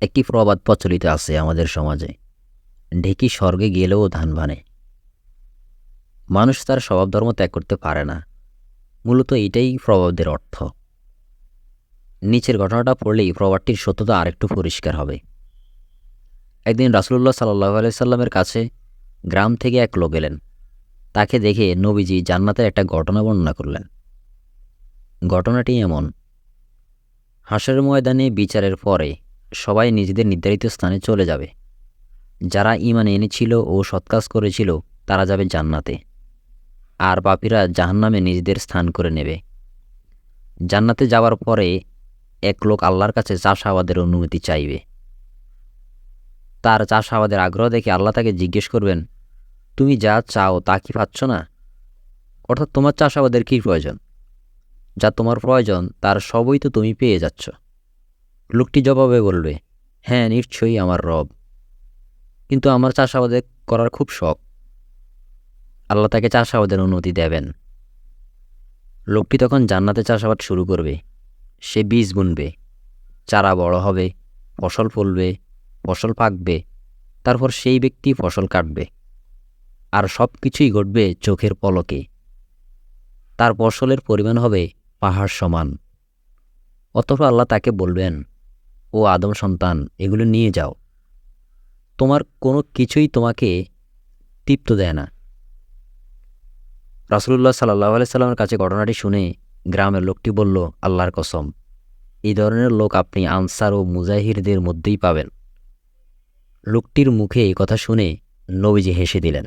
একটি প্রবাদ প্রচলিত আছে আমাদের সমাজে। ঢেকি স্বর্গে গেলেও ধান ভানে। মানুষ তার স্বভাব ধর্ম ত্যাগ করতে পারে না। মূলত এটাই প্রবাদের অর্থ। নিচের ঘটনাটা পড়লেই প্রবাদটির সত্যতা আরেকটু পরিষ্কার হবে। একদিন রাসুল্লাহ সাল্লাহ আলাইসাল্লামের কাছে গ্রাম থেকে এক লোক এলেন। তাকে দেখে নবীজি জান্নাতের একটা ঘটনা বর্ণনা করলেন। ঘটনাটি এমন। হাসের ময়দানে বিচারের পরে সবাই নিজেদের নির্ধারিত স্থানে চলে যাবে। যারা ইমান এনেছিল ও সৎকাজ করেছিল, তারা যাবে জান্নাতে। আর পাপীরা জাহান্নামে নিজেদের স্থান করে নেবে। জান্নাতে যাওয়ার পরে এক লোক আল্লাহর কাছে চাষাবাদের অনুমতি চাইবে। তার চাষাবাদের আগ্রহ দেখে আল্লাহ তাকে জিজ্ঞেস করবেন, তুমি যা চাও তা কি পাচ্ছ না? অর্থাৎ তোমার চাষাবাদের কী প্রয়োজন? যা তোমার প্রয়োজন, তার সবই তো তুমি পেয়ে যাচ্ছ। লোকটি জবাবে বলবে হ্যাঁ নিশ্চয়ই আমার রব। কিন্তু আমার চাষাবাদে করার খুব শখ। আল্লাহ তাকে চাষাবাদের অনুমতি দেবেন। লোকটি তখন জান্নাতে চাষাবাদ শুরু করবে। সে বীজ বুনবে, চারা বড় হবে, ফসল ফলবে, ফসল পাকবে, তারপর সেই ব্যক্তি ফসল কাটবে। আর সব কিছুই ঘটবে চোখের পলকে। তার ফসলের পরিমাণ হবে পাহাড় সমান। অতপর আল্লাহ তাকে বলবেন ও আদম সন্তান, এগুলো নিয়ে যাও। তোমার কোনো কিছুই তোমাকে তৃপ্ত দেয় না। রাসুলুল্লাহ সাল্লাহ সাল্লামের কাছে ঘটনাটি শুনে গ্রামের লোকটি বলল, আল্লাহর কসম, এই ধরনের লোক আপনি আনসার ও মুজাহিরদের মধ্যেই পাবেন। লোকটির মুখে এই কথা শুনে নবীজি হেসে দিলেন।